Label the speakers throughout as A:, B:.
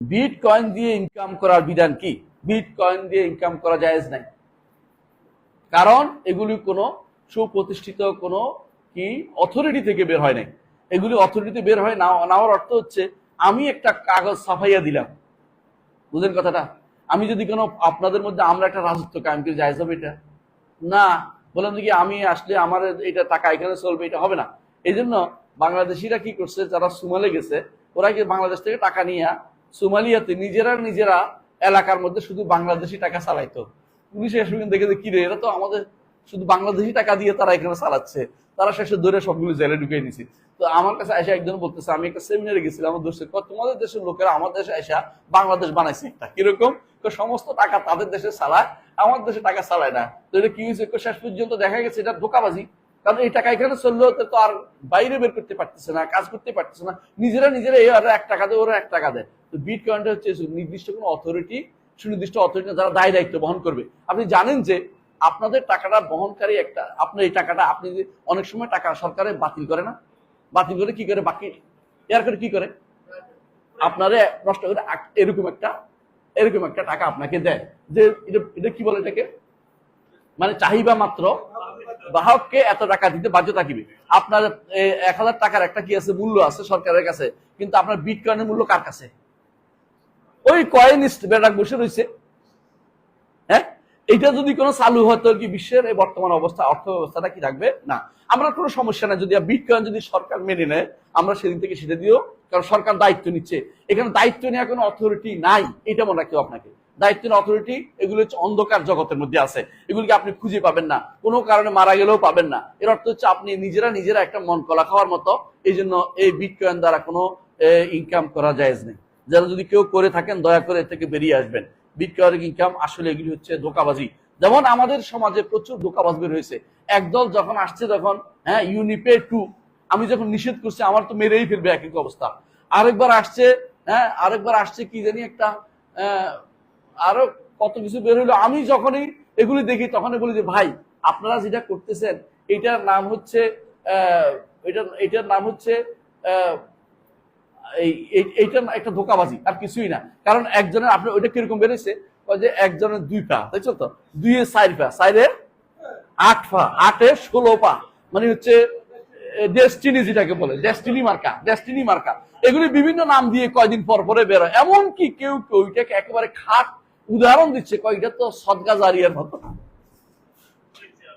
A: Bit coin দিয়ে income করার বিধান কি? বিট কয়েন দিয়ে ইনকাম করা জায়েজ নাই। কারণ এগুলি কোনো সুপ্রতিষ্ঠিত কোনো কি অথরিটি থেকে বের হয় নাই। এগুলি অথরিটিতে বের হয় না, নেওয়ার অর্থ হচ্ছে আমি একটা কাগজ ছাপাইয়া দিলাম। বুঝলেন কথাটা? আমি যদি কোনো, আপনাদের মধ্যে আমরা একটা রাজত্ব কায়েম করি, জায়েজ হবে এটা? না। বললাম কি, আমি আসলে আমার এটা টাকা এখানে চলবে, এটা হবে না। এই জন্য বাংলাদেশিরা কি করছে, যারা সুমালে গেছে, ওরা কি বাংলাদেশ থেকে টাকা নিয়ে সুমালিয়াতে নিজেরা নিজেরা এলাকার মধ্যে শুধু বাংলাদেশি টাকা চালাইতো। পুলিশ এসে দেখে কি রে, এরা তো আমাদের শুধু বাংলাদেশি টাকা দিয়ে তারা এখানে চালাচ্ছে। তারা শেষে ধরে সবগুলো জেলে ঢুকিয়ে নিছি তো আমার কাছে এসে একজন বলতেছে, আমি একটা সেমিনারে গেছিলাম। আমার দোষে তোমাদের দেশের লোকেরা আমার দেশে এসে বাংলাদেশ বানাইছে একটা। কীরকম? সমস্ত টাকা তাদের দেশে চালায়, আমার দেশে টাকা চালায় না। তো এটা কি হয়েছে? শেষ পর্যন্ত দেখা গেছে এটা ধোকাবাজি। কারণ এই টাকা এখানে চলল তো আর বাইরে বের করতে পারতেছে না, কাজ করতে পারতেছে না। নিজেরা নিজেরা এই ওরা এক টাকা দেয়, ওরা এক টাকা দেয়। তো বিট কয়েনটা হচ্ছে নির্দিষ্ট কোনো অথরিটি সুনির্দিষ্ট অথরিটি যারা দায় দায়িত্ব বহন করবে। আপনি জানেন যে আপনাদের টাকাটা বহনকারী একটা, আপনার এই টাকাটা আপনি অনেক সময় টাকা সরকারে বাতিল করে না? বাতিল করে কি করে? বাকি এর করে কি করে? আপনারে নষ্ট করে এরকম একটা এরকম একটা টাকা আপনাকে দেয়। যে এটা এটা কি বলে এটাকে? মানে চাহিবা মাত্র। বাহককে এত টাকা দিতে বাধ্য থাকিবে আপনার এক হাজার টাকার একটা কি আছে, মূল্য আছে সরকারের কাছে, কিন্তু আপনার বিট কয়েনের মূল্য কার কাছে? ওই কয়েনিস্ট বেটাক বসে রয়েছে। হ্যাঁ? এটা যদি কোনো চালু হয় তাহলে কি বিশ্বের এই বর্তমান অবস্থা অর্থ ব্যবস্থাটা কি থাকবে? না। আমরা কোনো সমস্যা নাই। যদি বিটকয়েন যদি সরকার মেনে নেয়, আমরা সেদিন থেকে সেটা দিও কারণ সরকার দায়িত্ব নিচ্ছে। এখানে দায়িত্ব নেওয়ার কোনো অথরিটি নাই। এটা মনে হবে আপনাকে। দায়িত্ব অথরিটি এগুলো হচ্ছে অন্ধকার জগতের মধ্যে আছে। এগুলিকে আপনি খুঁজে পাবেন না। কোনো কারণে মারা গেলেও পাবেন না। এর অর্থ হচ্ছে আপনি নিজেরা নিজেরা একটা মন কলা খাওয়ার মতো এই জন্য এই বিটকয়েন দ্বারা কোনো ইনকাম করা যায় নেই। যারা যদি কেউ করে থাকেন, দয়া করে এর থেকে বেরিয়ে আসবেন। বিটকয়েন ইনকাম আসলে এগুলি হচ্ছে ধোকাবাজি। যেমন আমাদের সমাজে প্রচুর ধোকাবাজ বের হয়েছে একদল যখন আসছে তখন হ্যাঁ ইউনিপে টু আমি যখন নিষেধ করছি, আমার তো মেরেই ফেলবে এক এক অবস্থা। আরেকবার আসছে হ্যাঁ আরেকবার আসছে কি জানি একটা আরও কত কিছু বের হইল। আমি যখনই এগুলি দেখি তখনই বলি যে, ভাই, আপনারা যেটা করতেছেন, এটার নাম হচ্ছে এটার নাম হচ্ছে এইটা একটা ধোকাবাজি, আর কিছুই না। কারণ একজনের আপনার ওইটা কীরকম বেড়েছে যে একজনের দুই পা তাইছো তো? দুইয়ে চার পা চাইরে আট পা, আটে ষোলো পা মানে হচ্ছে ডেস্টিনি যেটাকে বলে ডেস্টিনি মার্কা ডেস্টিনি মার্কা এগুলি বিভিন্ন নাম দিয়ে কয়দিন পর পরে বেরোয় এমনকি কেউ কেউ ওইটাকে একেবারে খাট উদাহরণ দিচ্ছে কয়েকটা তো সদগা জারিয়ার মতো।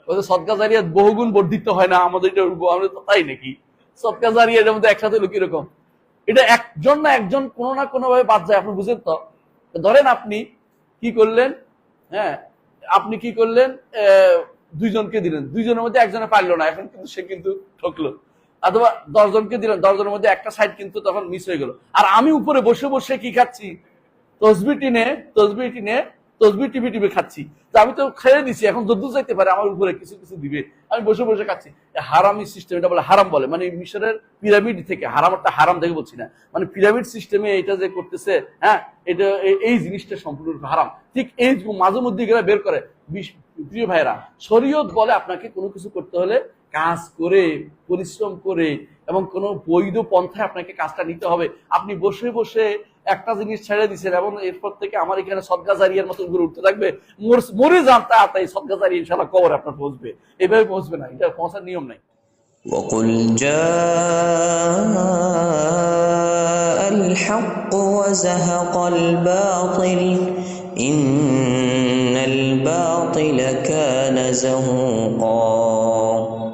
A: ওই যে সদকা জারিয়া বহুগুণ বর্ধিত হয় না, আমাদের এটা আমাদের তো তাই নাকি? সদকা জারিয়া এর মধ্যে একসাথে হলো কীরকম? এটা একজন না একজন কোনো না কোনো ভাবে বাদ যায়, আপনি বুঝেন তো? ধরেন আপনি কি করলেন হ্যাঁ আপনি কি করলেন দুইজনকে দিলেন। দুইজনের মধ্যে একজনে পারল না, এখন কিন্তু সে কিন্তু ঠকলো। অথবা দশজনকে দিলেন, দশজনের মধ্যে একটা সাইড কিন্তু তখন মিস হয়ে গেল। আর আমি উপরে বসে বসে কি খাচ্ছি? তসবি টিনে তসবি টিনে তসবি টিভি টিভি খাচ্ছি। আমি তো খেয়ে দিছি এখন যদ্দু চাইতে পারে আমার উপরে কিছু কিছু দিবে। আমি বসে বসে খাচ্ছি। হারামি সিস্টেম এটা বলে হারাম বলে। মানে মিশরের পিরামিড থেকে হারামটা হারাম দেখে বলছি না। মানে পিরামিড সিস্টেমে এটা যে করতেছে হ্যাঁ এটা এই জিনিসটা সম্পূর্ণ হারাম। ঠিক এই মাঝে মধ্যে গেলে বের করে প্রিয় ভাইরা শরীয়ত বলে আপনাকে কোনো কিছু করতে হলে কাজ করে, পরিশ্রম করে এবং কোনো বৈধ পন্থায় আপনাকে কাজটা নিতে হবে। আপনি বসে বসে একটা জিনিস ছেড়ে দিচ্ছেন এবং এরপর থেকে আমার এখানে সদগাজারিয়ার মতন করে উঠতে থাকবে মোর- মরে যান তা তাই সদগাজারি ইনশাল্লাহ কবর আপনার পৌঁছবে এভাবে পৌঁছবে না এটা পৌঁছার নিয়ম নাই
B: وقل جاء الحق وزهق الباطل إن الباطل كان زهوقا